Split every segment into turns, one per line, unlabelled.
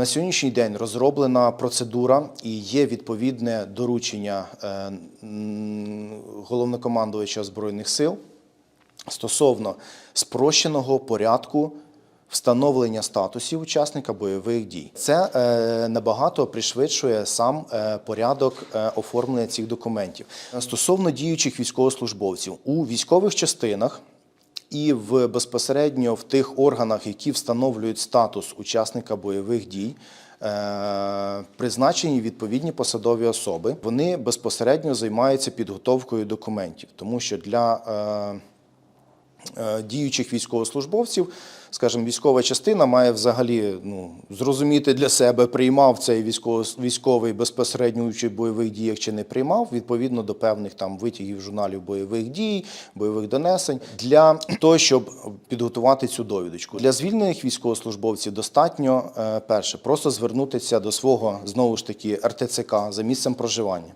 На сьогоднішній день розроблена процедура і є відповідне доручення е, головнокомандувача Збройних сил стосовно спрощеного порядку встановлення статусів учасника бойових дій. Це е, набагато пришвидшує сам е, порядок оформлення цих документів. Стосовно діючих військовослужбовців у військових частинах. І в безпосередньо в тих органах, які встановлюють статус учасника бойових дій, е, призначені відповідні посадові особи. Вони безпосередньо займаються підготовкою документів, тому що для е, діючих військовослужбовців, скажімо, військова частина має взагалі ну, зрозуміти для себе, приймав цей військово, військовий безпосередньо участь в бойових діях чи не приймав, відповідно до певних там витягів журналів бойових дій, бойових донесень, для того, щоб підготувати цю довідочку. Для звільнених військовослужбовців достатньо е, перше, просто звернутися до свого знову ж таки РТЦК за місцем проживання,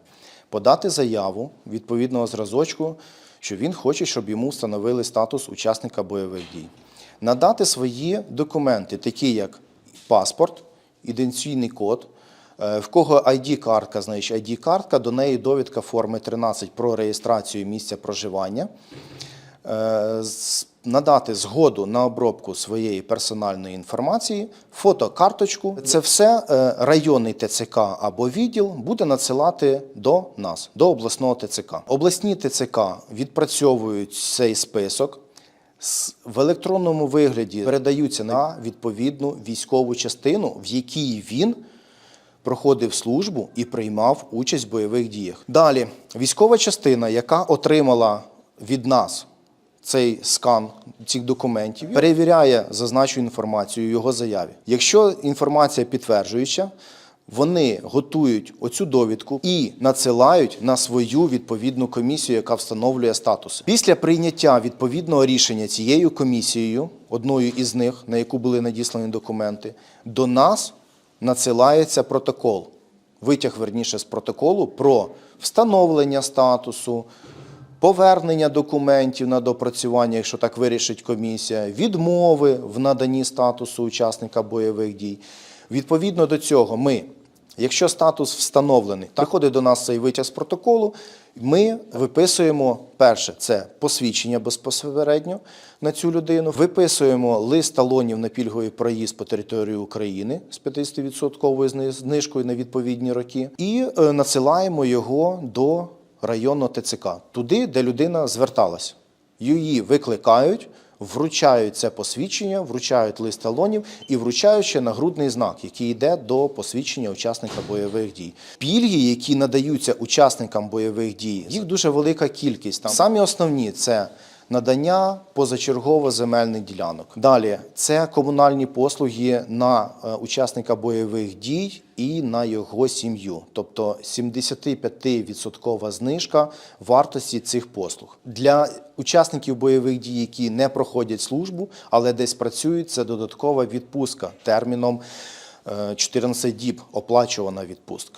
подати заяву відповідного зразочку що він хоче, щоб йому встановили статус учасника бойових дій. Надати свої документи, такі як паспорт, ідентифікаційний код, е, в кого ID-картка, значить ID-картка, до неї довідка форми 13 про реєстрацію місця проживання, Е, надати згоду на обробку своєї персональної інформації, фотокарточку. Це все е, районний ТЦК або відділ буде надсилати до нас, до обласного ТЦК. Обласні ТЦК відпрацьовують цей список. В електронному вигляді передаються на відповідну військову частину, в якій він проходив службу і приймав участь в бойових діях. Далі, військова частина, яка отримала від нас цей скан цих документів, перевіряє зазначену інформацію в його заяві. Якщо інформація підтверджуюча, вони готують оцю довідку і надсилають на свою відповідну комісію, яка встановлює статус. Після прийняття відповідного рішення цією комісією, одною із них, на яку були надіслані документи, до нас надсилається протокол. Витяг верніше з протоколу про встановлення статусу, повернення документів на допрацювання, якщо так вирішить комісія, відмови в наданні статусу учасника бойових дій. Відповідно до цього, ми, якщо статус встановлений, приходить до нас цей витяг з протоколу, ми виписуємо перше це посвідчення безпосередньо на цю людину. Виписуємо лист талонів на пільговий проїзд по території України з 50% зни- знижкою на відповідні роки, і е, надсилаємо його до районного ТЦК, туди, де людина зверталася. Її викликають, вручають це посвідчення, вручають лист талонів і вручають ще нагрудний знак, який йде до посвідчення учасника бойових дій. Пільги, які надаються учасникам бойових дій, їх дуже велика кількість. Там самі основні це. Надання позачергово земельних ділянок. Далі це комунальні послуги на е, учасника бойових дій і на його сім'ю, тобто 75% знижка вартості цих послуг. Для учасників бойових дій, які не проходять службу, але десь працюють, це додаткова відпустка терміном е, 14 діб, оплачувана відпустка.